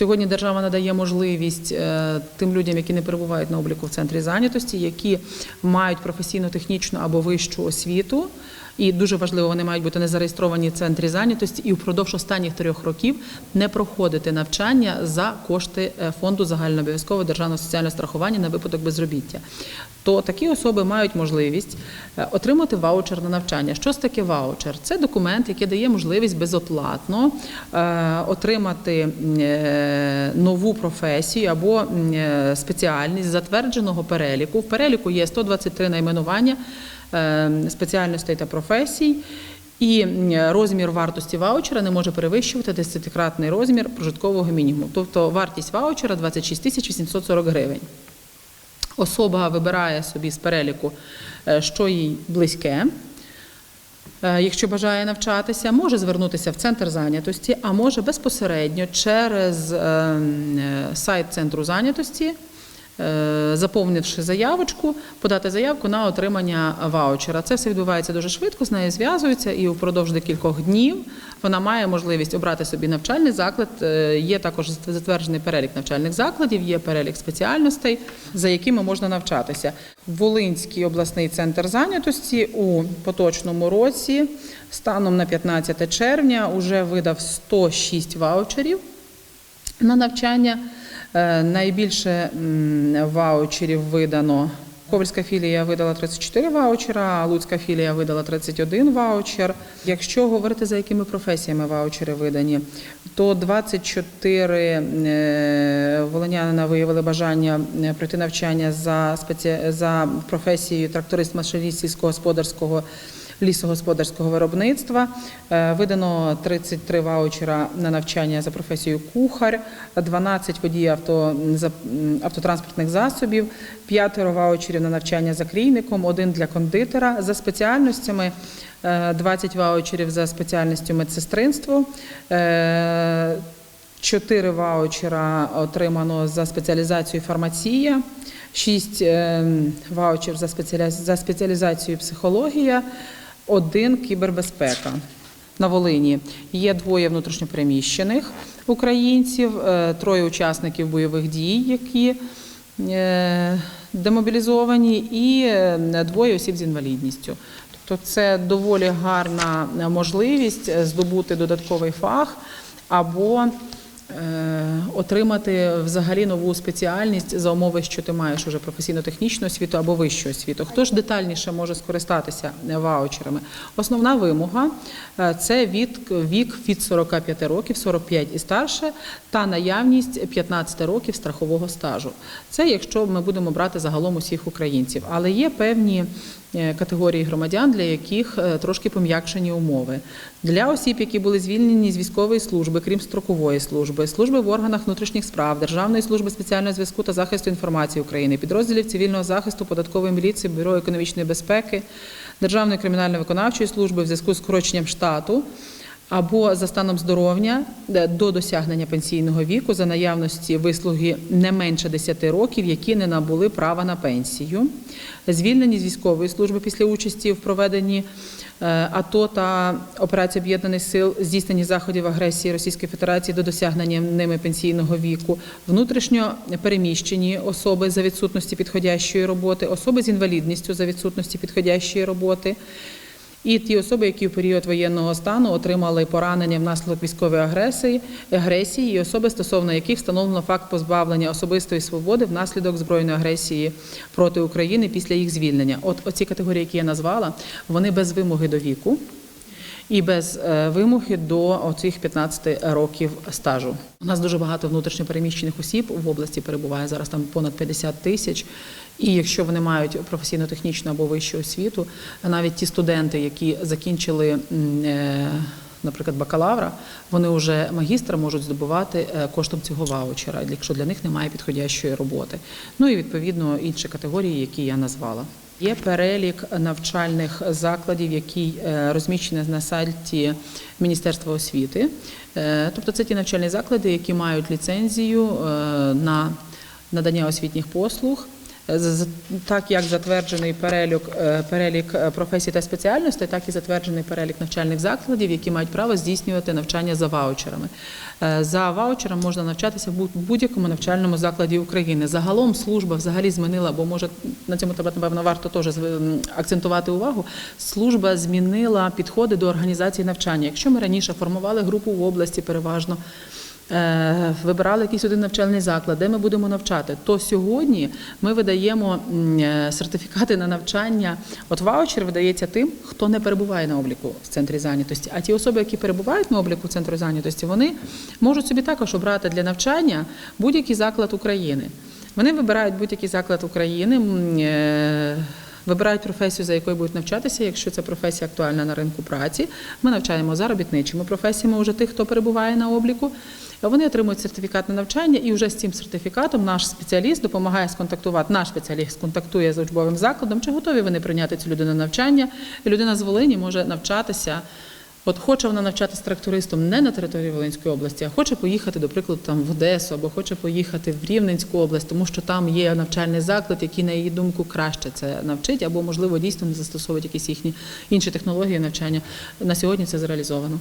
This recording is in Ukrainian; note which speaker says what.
Speaker 1: Сьогодні держава надає можливість е, тим людям, які не перебувають на обліку в центрі зайнятості, які мають професійно-технічну або вищу освіту. І дуже важливо, вони мають бути не зареєстровані в центрі зайнятості і впродовж останніх трьох років не проходити навчання за кошти е, фонду загальнообов'язкового державного соціального страхування на випадок безробіття. То такі особи мають можливість е, отримати ваучер на навчання. Що ж таке ваучер? Це документ, який дає можливість безоплатно е, отримати нову професію або спеціальність затвердженого переліку. В переліку є 123 найменування спеціальностей та професій. І розмір вартості ваучера не може перевищувати десятикратний розмір прожиткового мінімуму. Тобто вартість ваучера 26 тисяч 840 гривень. Особа вибирає собі з переліку, е, що їй близьке. Е, Якщо бажає навчатися, може звернутися в центр зайнятості, а може безпосередньо через е, е, сайт центру зайнятості, е, заповнивши заявочку, подати заявку на отримання ваучера. Це все відбувається дуже швидко, з нею зв'язуються, і впродовж декількох днів вона має можливість обрати собі навчальний заклад. Е, Є також затверджений перелік навчальних закладів, є перелік спеціальностей, за якими можна навчатися. Волинський обласний центр зайнятості у поточному році станом на 15 червня вже видав 106 ваучерів на навчання. Е, Найбільше ваучерів видано. Ковальська філія видала 34 ваучера, Луцька філія видала 31 ваучер. Якщо говорити за якими професіями ваучери видані, то 24 е, волинянина виявили бажання е, пройти навчання за, спеці... за професією тракторист-машиніст сільськогосподарського лісогосподарського виробництва. Е, Видано 33 ваучера на навчання за професією кухар, 12 водіїв авто, автотранспортних засобів, 5 ваучерів на навчання за клійником, один для кондитера за спеціальностями. е, 20 ваучерів за спеціальністю медсестринство, е, 4 ваучера отримано за спеціалізацією фармація, 6 ваучерів за, спеціаля- за спеціалізацією психологія, один кібербезпека. На Волині є двоє внутрішньопереміщених українців, е, троє учасників бойових дій, які е, демобілізовані, і е, двоє осіб з інвалідністю. Тобто це доволі гарна можливість здобути додатковий фах або отримати взагалі нову спеціальність за умови, що ти маєш уже професійно-технічну освіту або вищу освіту. Хто ж детальніше може скористатися е, ваучерами? Основна вимога е, це від вік від 45 років, 45 і старше, та наявність 15 років страхового стажу. Це якщо ми будемо брати загалом усіх українців, але є певні е, категорії громадян, для яких е, трошки пом'якшені умови. Для осіб, які були звільнені з військової служби, крім строкової служби, служби в органах внутрішніх справ, Державної служби спеціального зв'язку та захисту інформації України, підрозділів цивільного захисту, податкової міліції, бюро економічної безпеки, Державної кримінально-виконавчої служби в зв'язку з скороченням штату або за станом здоров'я е, до досягнення пенсійного віку за наявності вислуги не менше 10 років, які не набули права на пенсію, звільнені з військової служби після участі в проведенні е, АТО та операції об'єднаних сил, здійсненні заходів агресії Російської Федерації до досягнення ними пенсійного віку, внутрішньо переміщені особи за відсутності підходящої роботи, особи з інвалідністю за відсутності підходящої роботи. І ті особи, які в період воєнного стану отримали поранення внаслідок військової агресії, агресії, і особи, стосовно яких встановлено факт позбавлення особистої свободи внаслідок збройної агресії проти України після їх звільнення. От оці категорії, які я назвала, вони без вимоги до віку і без е, вимоги до оцих 15 років стажу. У нас дуже багато внутрішньопереміщених осіб в області перебуває зараз там понад 50 тисяч. І якщо вони мають професійно-технічну або вищу освіту, навіть ті студенти, які закінчили, е, наприклад, бакалавра, вони вже магістра можуть здобувати е, коштом цього ваучера, якщо для них немає підходящої роботи. Ну і відповідно інші категорії, які я назвала. Є перелік навчальних закладів, який розміщені розміщений на сайті Міністерства освіти. Е, Тобто це ті навчальні заклади, які мають ліцензію е, на надання освітніх послуг Так як затверджений перелік, е, перелік е, професій та спеціальностей, так і затверджений перелік навчальних закладів, які мають право здійснювати навчання за ваучерами. Е, За ваучером можна навчатися в будь- будь-якому навчальному закладі України. Загалом служба взагалі змінила, бо може на цьому треба напевно варто теж акцентувати увагу. Служба змінила підходи до організації навчання. Якщо ми раніше формували групу в області, переважно. Е, Вибирали якийсь один навчальний заклад, де ми будемо навчати. То сьогодні ми видаємо е, сертифікати на навчання. От ваучер видається тим, хто не перебуває на обліку в центрі зайнятості. А ті особи, які перебувають на обліку в центрі зайнятості, вони можуть собі також обрати для навчання будь-який заклад України. Вони вибирають будь-який заклад України. Вибирають професію, за якою будуть навчатися. Якщо ця професія актуальна на ринку праці, ми навчаємо заробітничими професіями вже тих, хто перебуває на обліку. Вони отримують сертифікат на навчання, і вже з цим сертифікатом наш спеціаліст допомагає сконтактувати. Наш спеціаліст контактує з учбовим закладом, чи готові вони прийняти цю людину на навчання. І людина з Волині може навчатися. От хоче вона навчатися трактористом не на території Волинської області, а хоче поїхати, до прикладу, там в Одесу або хоче поїхати в Рівненську область, тому що там є навчальний заклад, який, на її думку, краще це навчить, або можливо дійсно не застосовують якісь їхні інші технології навчання. На сьогодні це зреалізовано.